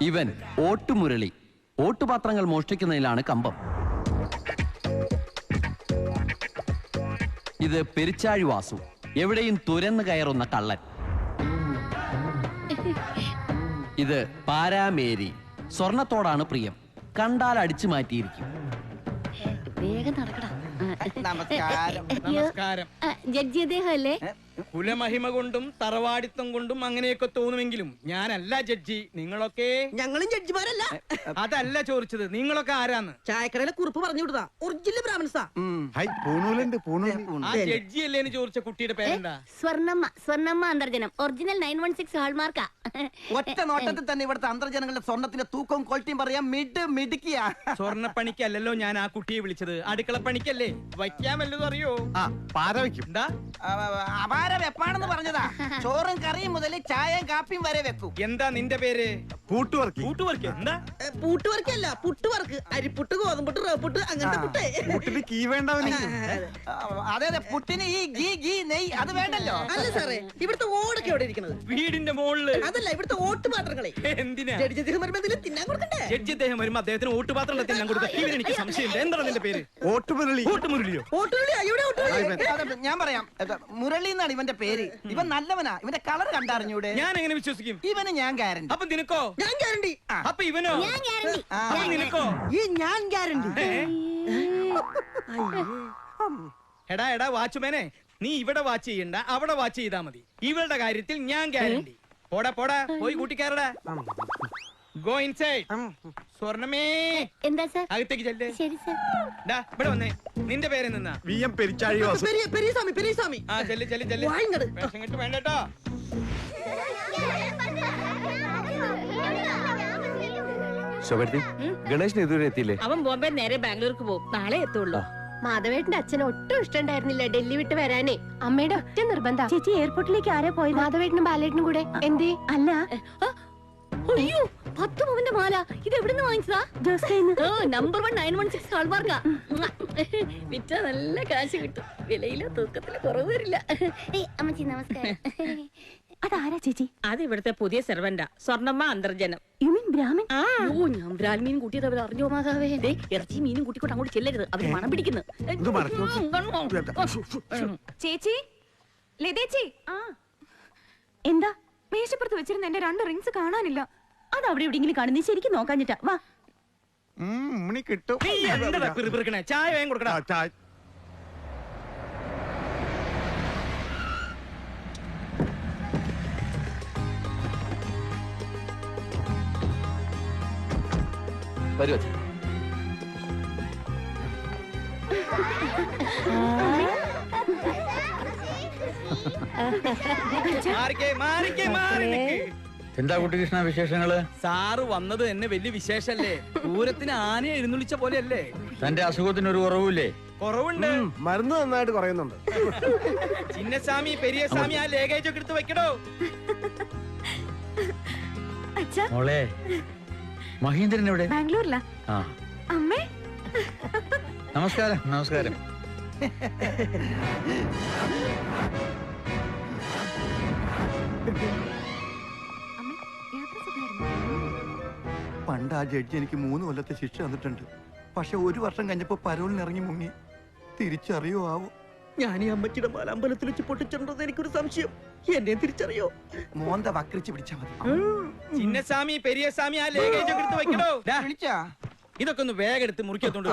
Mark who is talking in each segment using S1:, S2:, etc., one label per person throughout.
S1: ഇവൻ ഓട്ടുമുരളി. ഓട്ടുപാത്രങ്ങൾ മോഷ്ടിക്കുന്നതിലാണ് കമ്പം. ഇത് പെരിച്ചാഴി വാസു. എവിടെയും തുരന്നു കയറുന്ന കള്ളൻ. ഇത് പാരാമേരി. സ്വർണത്തോടാണ് പ്രിയം. കണ്ടാൽ അടിച്ചു മാറ്റിയിരിക്കും.
S2: വേഗം നടക്കടാ.
S3: നമസ്കാരം.
S4: നമസ്കാരം.
S2: ആ, ജഡ്ജി അദ്ദേഹം അല്ലേ
S4: കുലമഹിമ കൊണ്ടും തറവാടിത്തം കൊണ്ടും അങ്ങനെയൊക്കെ തോന്നുമെങ്കിലും ഞാനല്ല ജഡ്ജി. നിങ്ങളൊക്കെ?
S3: ഞങ്ങളും ജഡ്ജിമാരല്ല.
S4: അതല്ല ചോദിച്ചത്. നിങ്ങളൊക്കെ ആരാന്ന്?
S3: ചായക്കടയിലെ കുറിപ്പ് പറഞ്ഞു വിടുതാ. Original ബ്രാഹ്മണസാ
S5: high പൂണൂലുണ്ട് പൂണൂൽ.
S4: ആ ജഡ്ജി അല്ലേ ചോദിച്ച കുട്ടിയുടെ പേരെന്താ?
S2: Swarnamma Swarnamma Antharjanam. Original nine one six ഹാൾമാർക്കാ
S6: ഒറ്റ നോട്ടത്തിൽ തന്നെ ഇവിടുത്തെ അന്തർജനങ്ങളുടെ സ്വർണത്തിന്റെ തൂക്കവും ക്വാളിറ്റിയും പറയാം മിഡ് മിടുക്കിയാ.
S4: സ്വർണപ്പണിക്കല്ലല്ലോ ഞാൻ ആ കുട്ടിയെ വിളിച്ചത്. അടുക്കള പണിക്കല്ലേ? വയ്ക്കാമല്ലോ അറിയോ?
S5: ആ പാര വെക്കും
S4: എന്താ?
S6: അപാര വെപ്പാണെന്ന് പറഞ്ഞതാ. ചോറും കറിയും മുതൽ ചായയും കാപ്പിയും വരെ വെക്കും.
S4: എന്താ നിന്റെ പേര്?
S5: കൂട്ടുവർക്കി.
S4: കൂട്ടുവർക്ക് എന്താ?
S3: പൂട്ടുവർക്കല്ല പുട്ടുവർക്ക് അരിപ്പുട്ട് ഗോതമ്പുട്ട് റേപ്പുട്ട് അങ്ങനത്തെ പുട്ടേ.
S5: കൂട്ടിന് കീ വേണ്ടവന്
S6: അതെ അതെ പുട്ടിന് ഈ ഗീ ഗീ നെയ് അത് വേണ്ടല്ലോ.
S3: അല്ല സാറേ ഇവിടുത്തെ ഓടൊക്കെ എവിടെ
S4: വീടിന്റെ മുകളിൽ
S3: അതല്ല ഇവിടുത്തെ ഓട്ട് പാത്രങ്ങളെ.
S4: എന്തിനാ?
S3: ജഡ്ജി അദ്ദേഹം വരുമ്പോ എന്തെങ്കിലും തിന്നാൻ കൊടുക്കണ്ടേ?
S4: ജഡ്ജി അദ്ദേഹം വരുമ്പോ അദ്ദേഹത്തിന് ഓട്ടുപാത്രം തിന്നാൻ കൊടുക്കാം ഇവൻ എനിക്ക് സംശയമുണ്ട്. എന്താണ് നിന്റെ പേര്?
S5: ഓട്ടുമുരളി
S4: മുരളിയോ?
S3: ഓട്ടുള്ളി ഇവിടെ ഓട്ടുള്ളി
S6: അതെ, ഞാൻ പറയാം. ഇത് മുരളി എന്നാണ് ഇവന്റെ പേര്. ഇവൻ നല്ലവനാ. ഇവന്റെ കളർ കണ്ടറിഞ്ഞൂടെ?
S4: ഞാൻ എങ്ങനെ വിശ്വസിക്കും?
S6: ഇവന് ഞാൻ ഗ്യാരണ്ടി
S4: അപ്പൊ നിനക്കോ?
S3: ഞാൻ ഗ്യാരണ്ടി
S4: അപ്പൊ ഇവനോ?
S2: ഞാൻ ഗ്യാരണ്ടി
S4: അപ്പൊ നിനക്കോ?
S3: ഈ ഞാൻ ഗ്യാരണ്ടി
S4: ഏ? എടാ എടാ വാച്ച്മാനെ നീ ഇവിടെ വാച്ച് ചെയ്യണ്ട. അവിടെ വാച്ച് ചെയ്താ മതി. ഇവളുടെ കാര്യത്തിൽ ഞാൻ ഗ്യാരണ്ടി പോടാ പോടാ. പോയി കൂട്ടിക്കാരടാ. Go inside സ്വർണമേ.
S2: എന്താ സാർ?
S4: അകത്തേക്ക് ചെല്ലേ.
S2: ശരി സാർ.
S4: ഡാ ഇവിടെ വന്നേ. നിന്റെ പേര് നിന്നാ.
S5: V M Perichazhi Vasu.
S3: Periya Periyaswamy Periyaswamy.
S4: ആ ചെല്ല് ചെല്ല് ചെല്ല്.
S3: വാ ഇങ്ങട്.
S4: വേഷം കെട്ട് വേണ്ടട്ടോ
S7: ഗണേശൻ ഇതുവരെ എത്തിയില്ലേ?
S8: അവൻ ബോംബെ നേരെ ബാംഗ്ലൂർക്ക് പോകും. നാളെ എത്തുള്ളൂ.
S9: മാധവേട്ടന്റെ അച്ഛന് ഒട്ടും ഇഷ്ടണ്ടായിരുന്നില്ല ഡൽഹി വിട്ട് വരാനേ. അമ്മയുടെ ഒറ്റ നിർബന്ധ. ചേച്ചി എയർപോർട്ടിലേക്ക് ആരാ പോയി മാധവേട്ടനും ബാലേട്ടനും കൂടെ. എന്തേ? അല്ല.
S2: അയ്യോ പത്ത് പവന്റെ മാല. ഇത് എവിടുന്ന് വാങ്ങിച്ചതാ? Number one nine one six ഹാൾമാർക്കാ വിറ്റ നല്ല കാശ് കിട്ടും. വിലയിലോ തൂക്കത്തിലോ കുറവ് വരില്ല. ഏയ്, അമ്മച്ചി നമസ്കാരം.
S9: അതാരാ ചേച്ചി?
S8: അത് ഇവിടുത്തെ പുതിയ സെർവന്റാ. സ്വർണമ്മ അന്തർജനം.
S9: യു മീൻ ബ്രാഹ്മൺ
S2: അയ്യോ ഞാൻ ബ്രാൽ മീൻ കൂട്ടിയത് അവർ അറിഞ്ഞോ മാതാവേ ദേ, ഇറച്ചി മീനും കൂട്ടിക്കൊണ്ട് അങ്ങോട്ട് ചെല്ലരുത് അവർ മണം പിടിക്കുന്നു.
S9: ചേച്ചി ലതേച്ചി എന്താ മേശപ്പുറത്ത് വെച്ചിരുന്ന എന്റെ രണ്ട് റിങ്സ് കാണാനില്ല അത് അവിടെ എവിടെയെങ്കിലും കാണുന്നേ ശരിക്കും നോക്കാഞ്ഞിട്ടാ വാ
S5: കിട്ടും
S4: ചായ വേഗം കൊടുക്കടാ
S1: വരൂ അച്ഛൻ
S4: മാറിക്കേ മാറിക്കേ മാറി നിക്ക്.
S7: എന്താ കുട്ടികൃഷ്ണ വിശേഷങ്ങൾ?
S4: സാറ് വന്നത് എന്നെ വലിയ വിശേഷല്ലേ? പൂരത്തിന് ആനയെ എഴുന്നള്ളിച്ച പോലെയല്ലേ?
S7: തന്റെ അസുഖത്തിന് ഒരു കുറവില്ലേ
S4: കുറവുണ്ട്
S5: മരുന്ന് നന്നായിട്ട് കുറയുന്നുണ്ട്.
S4: ചിന്നസ്വാമി പെരിയസ്വാമി ആ ലേഖേജ് ഒക്കെ എടുത്ത് വെക്കടോ.
S7: മോളെ മഹേന്ദ്രൻ എവിടെ?
S9: ബാംഗ്ലൂരിലാ.
S7: ആ.
S9: അമ്മേ.
S7: നമസ്കാരം നമസ്കാരം.
S9: അമ്മേ യാത്ര സുഖമായിരുന്നു?
S10: പണ്ട് ആ ജഡ്ജി എനിക്ക് മൂന്ന് കൊല്ലത്തെ ശിക്ഷ തന്നിട്ടുണ്ട്. പക്ഷെ ഒരു വർഷം കഴിഞ്ഞപ്പോ പരോളിന് ഇറങ്ങി മുങ്ങി. തിരിച്ചറിയോ ആവോ
S3: ഞാൻ ഈ അമ്മച്ചിയുടെ മാലാമ്പലത്തിൽ വെച്ച് പൊട്ടിച്ചിട്ടുണ്ടെന്ന് എനിക്കൊരു സംശയം. എന്നെ തിരിച്ചറിയോ?
S10: മോന്ത വക്രിച്ച് പിടിച്ചാ മതി.
S4: ചിന്നസ്വാമി പെരിയസ്വാമി ആ ലേഖേജ് എടുത്ത് വെക്കണോ ഡാ,
S6: വിളിച്ചാ?
S4: ഇതൊക്കെ ഒന്ന് വേഗം എടുത്ത് മുറിക്കത്തോണ്ട്.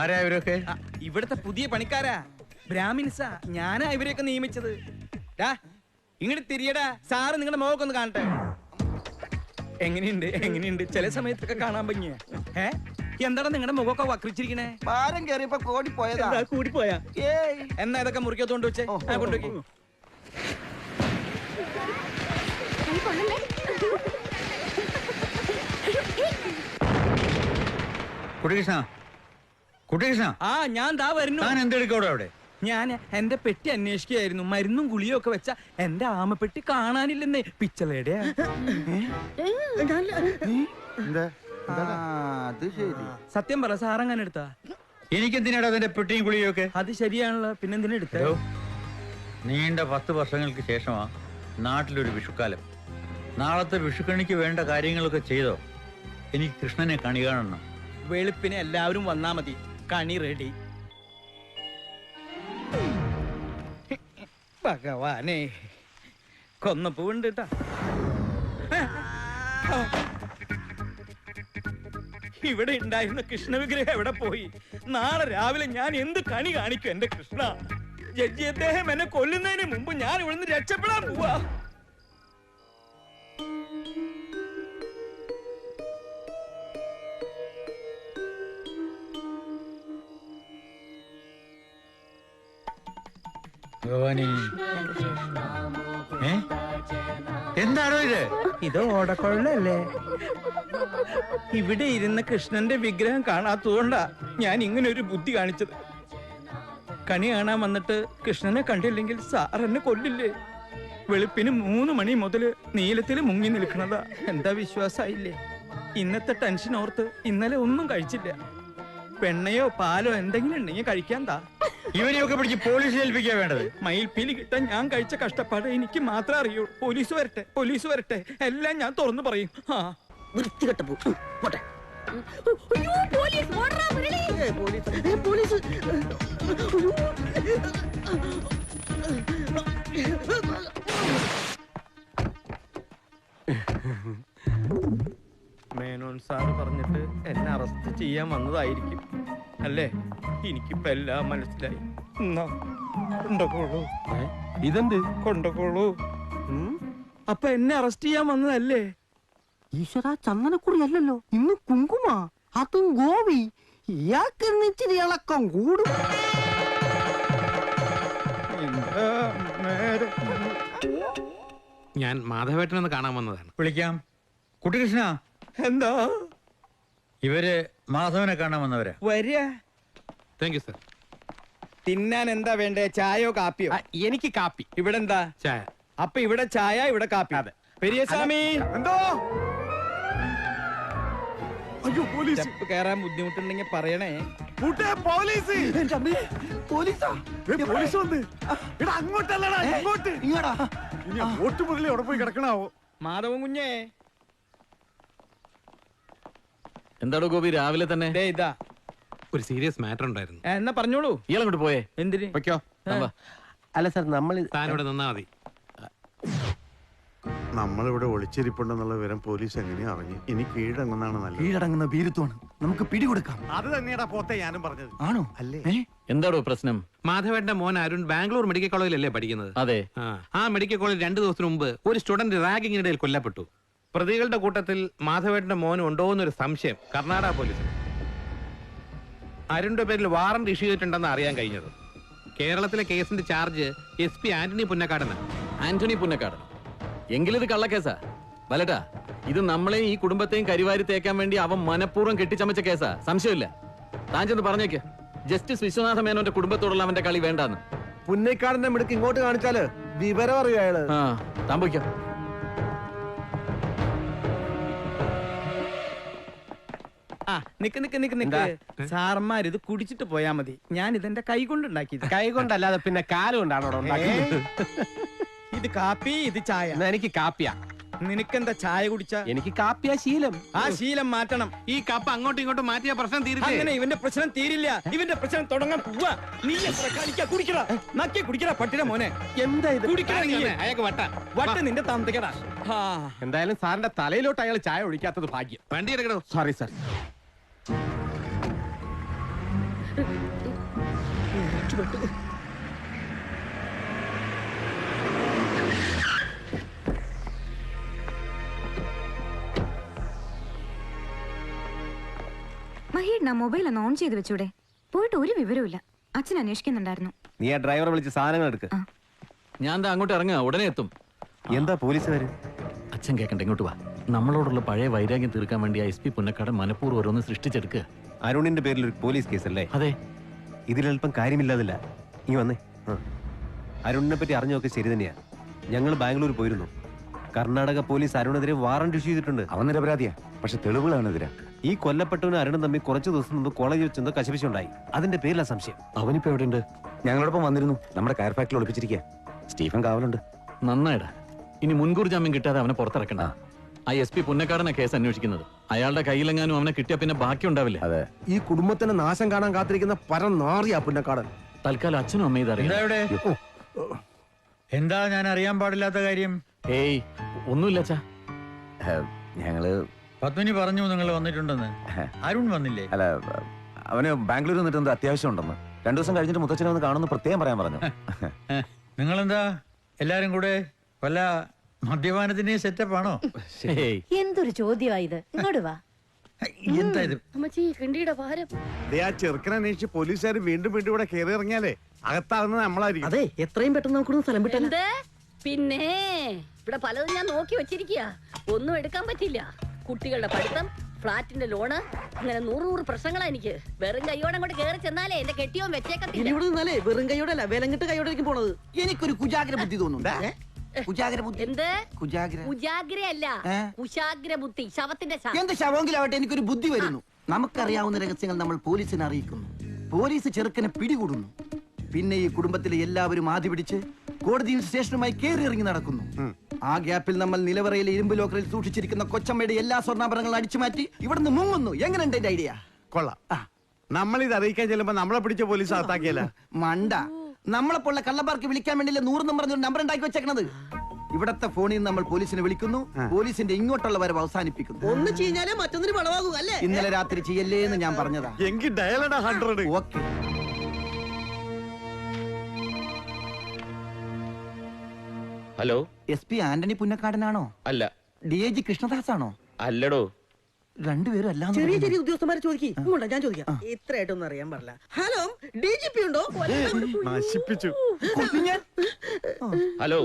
S7: ആരാ ഇവരൊക്കെ?
S4: ഇവിടുത്തെ പുതിയ പണിക്കാരാ. ബ്രാഹ്മിൻസാ ഞാനാ ഇവരെയൊക്കെ നിയമിച്ചത്. ഡാ ഇങ്ങോട്ട് തിരിയടാ. സാറ് നിങ്ങളുടെ മുഖമൊക്കെ ഒന്ന് കാണട്ടെ. എങ്ങനെയുണ്ട്? എങ്ങനെയുണ്ട്? ചില സമയത്തൊക്കെ കാണാൻ ഭംഗിയാ. ഏ? എന്താണ് നിങ്ങളുടെ മുഖമൊക്കെ വക്രിച്ചിരിക്കണേ?
S6: ഭാരം കേറിയപ്പോ കോടി പോയതാ.
S3: എന്താ കൂടിപ്പോയാ
S6: ഏയ്.
S4: എന്നാ ഇതൊക്കെ മുറിക്കത്തോണ്ട് വെച്ചേ. ആ, കൊണ്ടുവയ്ക്ക്
S7: കുട്ടികൃഷ്ണ? കുട്ടികൃഷ്ണ?
S4: ആ ഞാൻ ദാ വരുന്നു.
S7: ഞാൻ എന്തെടുക്കവിടെ അവിടെ?
S4: ഞാൻ എന്റെ പെട്ടി അന്വേഷിക്കുകയായിരുന്നു. മരുന്നും ഗുളിയും ഒക്കെ വെച്ച എന്റെ ആമപ്പെട്ടി കാണാനില്ലെന്നേ. പിച്ചളയുടെ
S5: എന്താ?
S6: അത് ശരി.
S4: സത്യം പറ സാറങ്ങനെ എടുത്താ?
S7: എനിക്കെന്തിനാടാ അതിന്റെ പെട്ടിയും ഗുളിയും ഒക്കെ?
S4: അത് ശരിയാണല്ലോ. പിന്നെന്തിനാ എടുത്തോ?
S7: നീണ്ട പത്ത് വർഷങ്ങൾക്ക് ശേഷമാ നാട്ടിലൊരു വിഷുക്കാലം. നാളത്തെ വിഷുക്കണിക്ക് വേണ്ട കാര്യങ്ങളൊക്കെ ചെയ്തോ? എനിക്ക് കൃഷ്ണനെ കണി കാണണം.
S4: വെളുപ്പിന് എല്ലാവരും വന്നാ മതി. കണി റെഡി ഭഗവാനെ കൊന്നപ്പൂവുണ്ട് കേട്ടാ ഇവിടെ ഉണ്ടായിരുന്ന കൃഷ്ണ വിഗ്രഹം എവിടെ പോയി? നാളെ രാവിലെ ഞാൻ എന്ത് കണി കാണിക്കും എന്റെ കൃഷ്ണ? ജഡ്ജി അദ്ദേഹം എന്നെ കൊല്ലുന്നതിന് മുമ്പ് ഞാൻ ഇവിടുന്ന് രക്ഷപ്പെടാൻ പോവാ.
S7: ഭഗവാനെ. എന്താണോ ഇത്?
S4: ഇത് ഓടക്കൊള്ളല്ലേ? ഇവിടെ ഇരുന്ന കൃഷ്ണന്റെ വിഗ്രഹം കാണാത്തതുകൊണ്ടാ ഞാൻ ഇങ്ങനെ ഒരു ബുദ്ധി കാണിച്ചത്. കണി കാണാൻ വന്നിട്ട് കൃഷ്ണനെ കണ്ടില്ലെങ്കിൽ സാർ എന്നെ കൊല്ലില്ലേ? വെളുപ്പിന് മൂന്ന് മണി മുതൽ നീലത്തിൽ മുങ്ങി നിൽക്കണതാ എന്താ വിശ്വാസായില്ലേ? ഇന്നത്തെ ടെൻഷൻ ഓർത്ത് ഇന്നലെ ഒന്നും കഴിച്ചില്ല. വെണ്ണയോ പാലോ എന്തെങ്കിലും ഉണ്ടെങ്കിൽ കഴിക്കാൻ താ
S7: ഇവനെയൊക്കെ പിടിച്ച് പോലീസിൽ ഏൽപ്പിക്കുക വേണ്ടത്.
S4: മയിൽപ്പീലി കിട്ടാൻ ഞാൻ കഴിച്ച കഷ്ടപ്പാട് എനിക്ക് മാത്രം അറിയൂ. പോലീസ് വരട്ടെ പോലീസ് വരട്ടെ. എല്ലാം ഞാൻ തുറന്നു പറയും. ആ.
S3: വൃത്തികെട്ട പോട്ടെ.
S4: മേനോൻ സാറ് പറഞ്ഞിട്ട് എന്നെ അറസ്റ്റ് ചെയ്യാൻ വന്നതായിരിക്കും. അല്ലേ? എനിക്കിപ്പോ എല്ലാം മനസ്സിലായി. എന്നാ,
S5: ഇതെന്ത്?
S4: കൊണ്ടുപോകോളൂ ഉം? അപ്പൊ എന്നെ അറസ്റ്റ് ചെയ്യാൻ വന്നതല്ലേ?
S3: ഈശ്വര ചന്ദനക്കുറി അല്ലല്ലോ ഇന്ന് കുങ്കുമ അതും ഗോപി. ഇയാൾക്ക് ഇച്ചിരി ഇളക്കം കൂടും.
S11: ഞാൻ മാധവേട്ടനൊന്ന് കാണാൻ വന്നതാണ്.
S7: വിളിക്കാം. കുട്ടികൃഷ്ണ.
S4: എന്താ?
S7: ഇവർ മാധവനെ കാണാൻ വന്നവരാ.
S4: വരിക
S11: താങ്ക് യു സർ
S4: തിന്നാൻ എന്താ വേണ്ടേ? ചായയോ കാപ്പിയോ?
S11: എനിക്ക് കാപ്പി.
S4: ഇവിടെ എന്താ
S11: ചായ.
S4: അപ്പൊ ഇവിടെ ചായ ഇവിടെ കാപ്പി. പെരിയസ്വാമി!
S5: എന്തോ? അയ്യോ പോലീസ്.
S4: സ്റ്റെപ്പ് കയറാൻ ബുദ്ധിമുട്ടുണ്ടെങ്കിൽ പറയണേ.
S5: കൂട്ടേ പോലീസ്.
S3: പോലീസാ?
S5: വന്ന്. അങ്ങോട്ടല്ലടാ ഇങ്ങോട്ട്.
S3: ഇങ്ങടാ.
S5: ഇനി വോട്ട് മുതലേ അവിടെ പോയി കിടക്കണാവോ?
S4: മാധവൻ കുഞ്ഞേ.
S1: എന്താടോ ഗോപി രാവിലെ തന്നെ?
S4: ദേ ഇതാ.
S11: ഒരു സീരിയസ് മാറ്റർ ഉണ്ടായിരുന്നു.
S4: എന്നാ പറഞ്ഞോളൂ.
S1: ഇയാളങ്ങോട്ട് പോയേ.
S4: എന്തിന്?
S1: വെക്കോ.
S3: അല്ല സാർ നമ്മൾ
S11: താനിവിടെ നിന്നാ മതി.
S5: നമ്മളിവിടെ ഒളിച്ചിരിപ്പുണ്ടെന്നുള്ള വിവരം പോലീസ് എങ്ങനെയാ അറിഞ്ഞു ഇനി കീഴടങ്ങുന്നതാണ് നല്ലത്.
S10: കീഴടങ്ങുന്ന ഭീരുത്വമാണ്. നമുക്ക് പിടികൊടുക്കാം.
S5: അത് തന്നെയാടാ പോത്തെ ഞാനും പറഞ്ഞത്.
S10: ആണോ?
S5: അല്ലേ?
S10: ഏ?
S1: എന്താടോ പ്രശ്നം?
S11: മാധവേട്ടന്റെ മോൻ അരുൺ ബാംഗ്ലൂർ മെഡിക്കൽ കോളേജിലല്ലേ പഠിക്കുന്നത്?
S1: അതെ.
S11: ആ, ആ മെഡിക്കൽ കോളേജ് രണ്ടു ദിവസത്തിന് മുമ്പ് ഒരു സ്റ്റുഡന്റ് റാഗിങ്ങിനിടയിൽ കൊല്ലപ്പെട്ടു. പ്രതികളുടെ കൂട്ടത്തിൽ മാധവേട്ടന്റെ മോൻ ഉണ്ടോ എന്നൊരു സംശയം കർണാടക പോലീസ് അരുണിന്റെ പേരിൽ വാറന്റ് ഇഷ്യൂ ചെയ്തിട്ടുണ്ടെന്ന് അറിയാൻ കഴിഞ്ഞത്. കേരളത്തിലെ കേസിന്റെ ചാർജ് എസ് പി ആന്റണി പുന്നക്കാടന്.
S1: ആന്റണി പുന്നക്കാടൻ. എങ്കിലിത് കള്ളക്കേസാ. വലട്ടാ ഇത് നമ്മളെയും ഈ കുടുംബത്തെയും കരിവാരി തേക്കാൻ വേണ്ടി അവൻ മനഃപൂർവം കെട്ടിച്ചമച്ച കേസാ. സംശയമില്ല. താൻ ചെന്ന് പറഞ്ഞേക്ക്. ജസ്റ്റിസ് വിശ്വനാഥ മേനോന്റെ കുടുംബത്തോടുള്ള അവന്റെ കളി വേണ്ടാന്ന്.
S5: പുന്നേക്കാടിന്റെ മിടുക്ക് ഇങ്ങോട്ട് കാണിച്ചാൽ വിവരം അറിയാ
S1: ആ താൻ പോയിക്കോ.
S4: ആ നിക്ക് നിക്ക് നിക്ക് നിക്ക്. സാറന്മാർ ഇത് കുടിച്ചിട്ട് പോയാ മതി. ഞാൻ ഇതെന്റെ കൈ കൊണ്ടുണ്ടാക്കിയത്
S6: കൈ കൊണ്ടല്ലാതെ പിന്നെ കാലുകൊണ്ടാണോ
S4: ഇത് കാപ്പി ഇത് ചായ.
S6: എനിക്ക് കാപ്പിയാ.
S4: നിനക്കെന്താ ചായ കുടിച്ച?
S6: എനിക്ക് കാപ്പിയാ ശീലം.
S4: ആ ശീലം മാറ്റണം.
S11: ഈ കപ്പ് അങ്ങോട്ടും ഇങ്ങോട്ടും മാറ്റിയ പ്രശ്നം തീരില്ല?
S4: അങ്ങനെ ഇവന്റെ പ്രശ്നം തീരില്ല. ഇവന്റെ പ്രശ്നം തുടങ്ങാൻ പോവാ. നീ കുടിക്കടാ. നക്കി കുടിക്കടാ പട്ടിട മോനെ.
S6: എന്താ ഇത്?
S4: കുടിക്കടാ നീ
S11: അയാൾക്ക് വട്ട.
S4: വട്ട നിന്റെ തന്തക്കടാ ആ
S6: എന്തായാലും സാറിന്റെ തലയിലോട്ട് അയാൾ ചായ ഒഴിക്കാത്തത് ഭാഗ്യം.
S11: വണ്ടി എടുക്കണോ
S6: സോറി സാർ
S9: മഹേടിനാ മൊബൈൽ ഒന്ന് ഓൺ ചെയ്ത് വെച്ചൂടെ? പോയിട്ട് ഒരു വിവരവുമില്ല. അച്ഛൻ അന്വേഷിക്കുന്നുണ്ടായിരുന്നു.
S6: നീ ആ ഡ്രൈവറെ വിളിച്ച് സാധനങ്ങൾ എടുക്ക്.
S1: ഞാൻ ദാ അങ്ങോട്ട് ഇറങ്ങുക. ഉടനെ എത്തും.
S6: എന്താ പോലീസുകാര്?
S1: അച്ഛൻ കേക്കണ്ട ഇങ്ങോട്ട് വാ. നമ്മളോടുള്ള പഴയ വൈരാഗ്യം തീർക്കാൻ വേണ്ടി എസ് പി പുന്നക്കാട് മനഃപൂർവം ഓരോന്ന് സൃഷ്ടിച്ചെടുക്കുക
S6: അരുണിന്റെ പേരിൽ ഒരു പോലീസ് കേസല്ലേ?
S1: അതെ.
S6: ഇതിലൽപ്പം കാര്യമില്ലാതില്ല.
S12: ഈ വന്നേ. അരുണിനെ പറ്റി അറിഞ്ഞൊക്കെ ശരി തന്നെയാ. ഞങ്ങൾ ബാംഗ്ലൂർ പോയിരുന്നു. കർണാടക പോലീസ് അരുണെതിരെ വാറണ്ട് ഇഷ്യൂ ചെയ്തിട്ടുണ്ട്.
S13: അവൻ നിരപരാധിയാ. പക്ഷെ തെളിവുകളാണ് എതിരാ
S12: ഈ കൊല്ലപ്പെട്ടവനും അരുണും തമ്മിൽ കുറച്ച് ദിവസം മുമ്പ് കോളേജിൽ വെച്ചെന്തോ കശപിശുണ്ടായി അതിന്റെ പേരിലാ സംശയം.
S13: അവനിപ്പോ എവിടെയുണ്ട്? ഞങ്ങളോടൊപ്പം വന്നിരുന്നു. നമ്മുടെ കയർ ഫാക്ടറി ഒളിപ്പിച്ചിരിക്കുക സ്റ്റീഫൻ കാവലുണ്ട്.
S1: നന്നായിടാ. ഇനി മുൻകൂർ ജാമ്യം കിട്ടാതെ അവനെ പുറത്തിറക്കണ്ട. ആ എസ് പി പുന്നക്കാടന കേസ് അന്വേഷിക്കുന്നത്. അയാളുടെ കയ്യിലെങ്ങാനും അവനെ കിട്ടിയ പിന്നെ ബാക്കി ഉണ്ടാവില്ല
S13: അതെ.
S14: ഈ കുടുംബത്തിന് നാശം കാണാൻ കാത്തിരിക്കുന്ന പരം നാറിയാ പുന്നക്കാടൻ.
S1: തൽക്കാലം അച്ഛനും അമ്മയും ഇതറിയാം
S7: ഇവിടെ? എന്താ ഞാൻ അറിയാൻ പാടില്ലാത്ത കാര്യം?
S1: ഏയ് ഒന്നുമില്ല അച്ഛാ.
S13: ഞങ്ങൾ
S7: പത്മിനി പറഞ്ഞു നിങ്ങൾ വന്നിട്ടുണ്ടെന്ന്. അരുൺ വന്നില്ലേ?
S13: അല്ല അവന് ബാംഗ്ലൂർ നിന്നിട്ട് എന്തോ അത്യാവശ്യം ഉണ്ടെന്ന്. രണ്ടു ദിവസം കഴിഞ്ഞിട്ട് മുത്തച്ഛനെ ഒന്ന് കാണുന്നു പ്രത്യേകം പറയാൻ പറഞ്ഞു.
S7: നിങ്ങളെന്താ? എല്ലാരും കൂടെ വല്ല മദ്യപാനത്തിന്റെ സെറ്റപ്പ് ആണോ?
S2: എന്തൊരു ചോദ്യമായത് ഇങ്ങോട്ട് വാ.
S7: എന്താ ഇത്?
S2: അമ്മച്ചി കിണ്ടിയുടെ ഭാരം.
S5: ദേ ആ ചെറുക്കനെ അന്വേഷിച്ച് പോലീസുകാർ വീണ്ടും വീണ്ടും ഇവിടെ കയറി ഇറങ്ങിയാലേ അകത്താകുന്നത് നമ്മളായിരിക്കും.
S3: അതെ എത്രയും പെട്ടെന്ന് നമുക്കൊന്ന് സ്ഥലം വിട്ടല്ല
S2: എന്ത്? പിന്നെ ഇവിടെ പലതും ഞാൻ നോക്കി വെച്ചിരിക്കുക ഒന്നും എടുക്കാൻ പറ്റില്ല. കുട്ടികളുടെ പഠിത്തം ഫ്ലാറ്റിന്റെ ലോണ് അങ്ങനെ നൂറ് നൂറ് പ്രശ്നങ്ങളാ എനിക്ക്. വെറും കൈയോടെ അങ്ങോട്ട് കേറി ചെന്നാലേ എന്റെ കെട്ടിയോ
S3: ഇനി
S2: വെച്ചേക്കത്തില്ല
S3: ഇവിടെ നിന്നാലേ വെറും കൈയോടെ അല്ല വിലങ്ങിട്ട് കൈയോടെ ആയിരിക്കും പോണത്.
S6: എനിക്കൊരു കുജാഗ്ര ബുദ്ധി തോന്നുന്നു കുജാഗ്ര ബുദ്ധി
S2: എന്ത്?
S6: കുജാഗ്ര.
S2: കുജാഗ്രയല്ല.
S6: ഏ?
S2: കുശാഗ്ര ബുദ്ധി ശവത്തിന്റെ ശ-
S6: എന്ത് ശവമെങ്കിലാവട്ടെ എനിക്കൊരു ബുദ്ധി വരുന്നു. നമുക്കറിയാവുന്ന രഹസ്യങ്ങൾ നമ്മൾ പോലീസിനെ അറിയിക്കുന്നു. പോലീസ് ചെറുക്കനെ പിടികൂടുന്നു. പിന്നെ ഈ കുടുംബത്തിലെ എല്ലാവരും ആദ്യ പിടിച്ച് കോടതിയും സ്റ്റേഷനുമായി കയറി ഇറങ്ങി നടക്കുന്നു ആ ഗ്യാപ്പിൽ നമ്മൾ നിലവറയിലെ ഇരുമ്പ് ലോക്കറിൽ സൂക്ഷിച്ചിരിക്കുന്ന കൊച്ചമ്മയുടെ എല്ലാ സ്വർണാഭരണങ്ങളും അടിച്ചു മാറ്റി ഇവിടുന്ന് മുങ്ങുന്നു. എങ്ങനെയുണ്ട് എന്റെ ഐഡിയ?
S5: കൊള്ളാം. നമ്മൾ ഇത് അറിയിക്കാൻ ചെല്ലുമ്പോ നമ്മളെ പിടിച്ച പോലീസ് അകത്താക്കിയല്ല?
S6: മണ്ട. നമ്മളെപ്പോലുള്ള കള്ളപ്പാർക്ക് വിളിക്കാൻ വേണ്ടിയില്ല നൂറെന്നും പറഞ്ഞൊരു നമ്പർ ഉണ്ടാക്കി വെച്ചേക്കണത്? ഇവിടത്തെ ഫോണിൽ നിന്ന് നമ്മൾ പോലീസിനെ വിളിക്കുന്നു. പോലീസിന്റെ ഇങ്ങോട്ടുള്ള വരവ് അവസാനിപ്പിക്കുന്നു.
S3: ഒന്ന് ചെയ്യാലേ മറ്റൊന്നിന് വളവാകൂ അല്ലേ?
S6: ഇന്നലെ രാത്രി ചെയ്യല്ലേ എന്ന് ഞാൻ പറഞ്ഞതാ.
S5: എങ്കിൽ ഡയലടാ hundred
S6: okay.
S15: Hello?
S6: S P Antony പുന്നക്കാടനാണോ?
S15: അല്ല.
S6: ഡി ഐ ജി കൃഷ്ണദാസ് ആണോ
S15: അല്ലടോ.
S6: രണ്ടുപേരും അല്ല
S3: ചെറിയ ചെറിയ ഉദ്യോഗസ്ഥന്മാരെ ചോദിക്കും. ഇങ്ങോട്ടാ ഞാൻ ചോദിക്കാം. ഇത്രയായിട്ടൊന്നും അറിയാൻ പാടില്ല. ഹലോ ഡി ജി പി ഉണ്ടോ?
S5: നശിപ്പിച്ചു.
S15: ഹലോ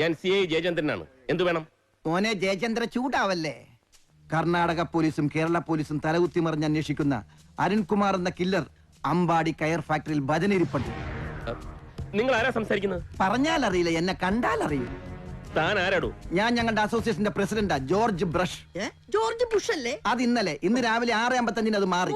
S15: ഞാൻ സി ഐ ജയചന്ദ്രനാണ്. എന്തു വേണം?
S6: മോനെ ജയചന്ദ്ര ചൂടാവല്ലേ? കർണാടക പോലീസും കേരള പോലീസും തലകുത്തി മറിഞ്ഞ് അന്വേഷിക്കുന്ന അരുൺകുമാർ എന്ന കില്ലർ അമ്പാടി കയർ ഫാക്ടറിയിൽ ഭജനിരിപ്പുണ്ട്
S15: നിങ്ങൾ ആരാ സംസാരിക്കുന്നത്?
S6: പറഞ്ഞാലറിയില്ല എന്നെ കണ്ടാൽ അറിയും
S15: താൻ ആരാടോ
S6: ഞാൻ ഞങ്ങളുടെ അസോസിയേഷന്റെ പ്രസിഡന്റാ ജോർജ് ബ്രഷ്.
S3: ജോർജ് ബുഷ് അല്ലേ?
S6: അത് ഇന്നലെ ഇന്ന് രാവിലെ ആറ് അമ്പത്തഞ്ചിന് അത് മാറി.